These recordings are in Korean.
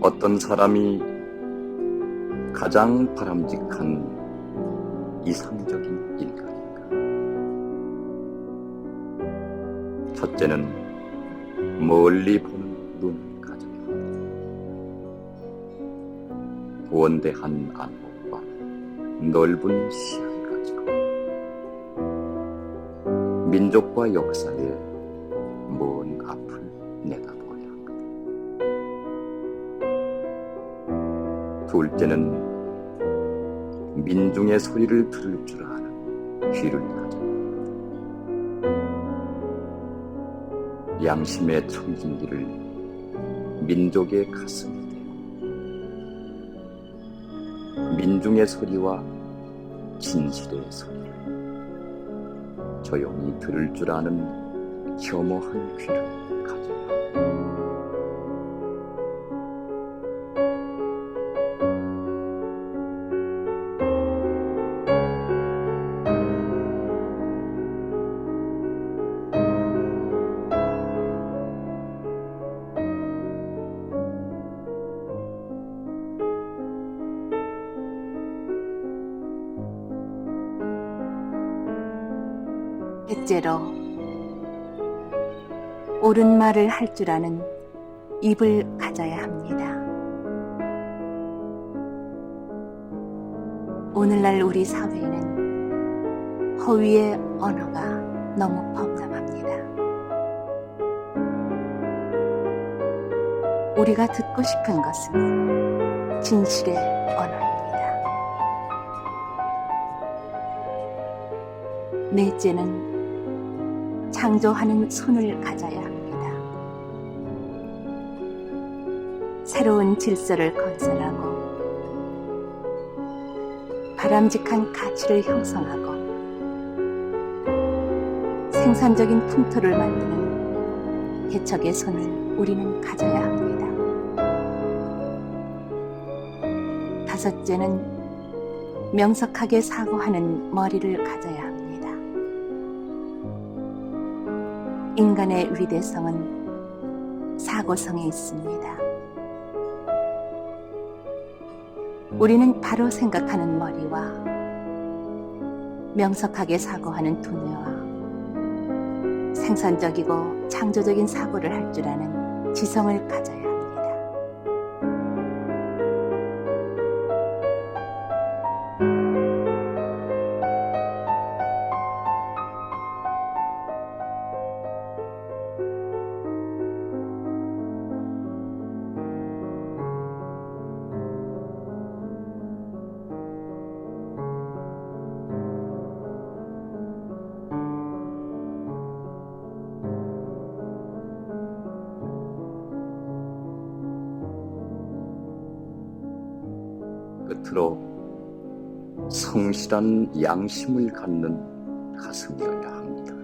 어떤 사람이 가장 바람직한 이상적인 인간인가? 첫째는 멀리 보는 눈을 가져야 한다. 원대한 안목과 넓은 시야를 가지고 민족과 역사의 먼 앞을 합니다. 둘째는 민중의 소리를 들을 줄 아는 귀를 합니다. 양심의 청진기를 민족의 가슴에 대고 민중의 소리와 진실의 소리를 조용히 들을 줄 아는 겸허한 귀를 가져 셋째로 옳은 말을 할 줄 아는 입을 가져야 합니다. 오늘날 우리 사회에는 허위의 언어가 너무 범람합니다. 우리가 듣고 싶은 것은 진실의 언어입니다. 넷째는 창조하는 손을 가져야 합니다. 새로운 질서를 건설하고 바람직한 가치를 형성하고 생산적인 풍토를 만드는 개척의 손을 우리는 가져야 합니다. 다섯째는 명석하게 사고하는 머리를 가져야 합니다. 인간의 위대성은 사고성에 있습니다. 우리는 바로 생각하는 머리와 명석하게 사고하는 두뇌와 생산적이고 창조적인 사고를 할 줄 아는 지성을 가져야 끝으로 성실한 양심을 갖는 가슴이어야 합니다.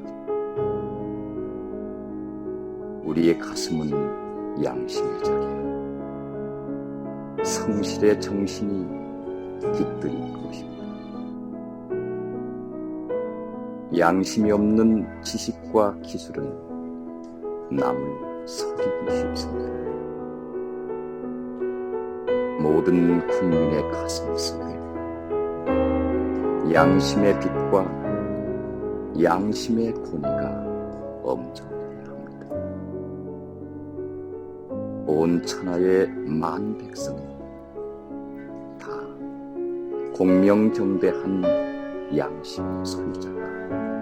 우리의 가슴은 양심의 자리요. 성실의 정신이 깃들인 곳입니다. 양심이 없는 지식과 기술은 남을 속이기 쉽습니다. 모든 국민의 가슴 속에 양심의 빛과 양심의 권위가 엄정해야 합니다. 온 천하의 만 백성이 다 공명정대한 양심의 소유자가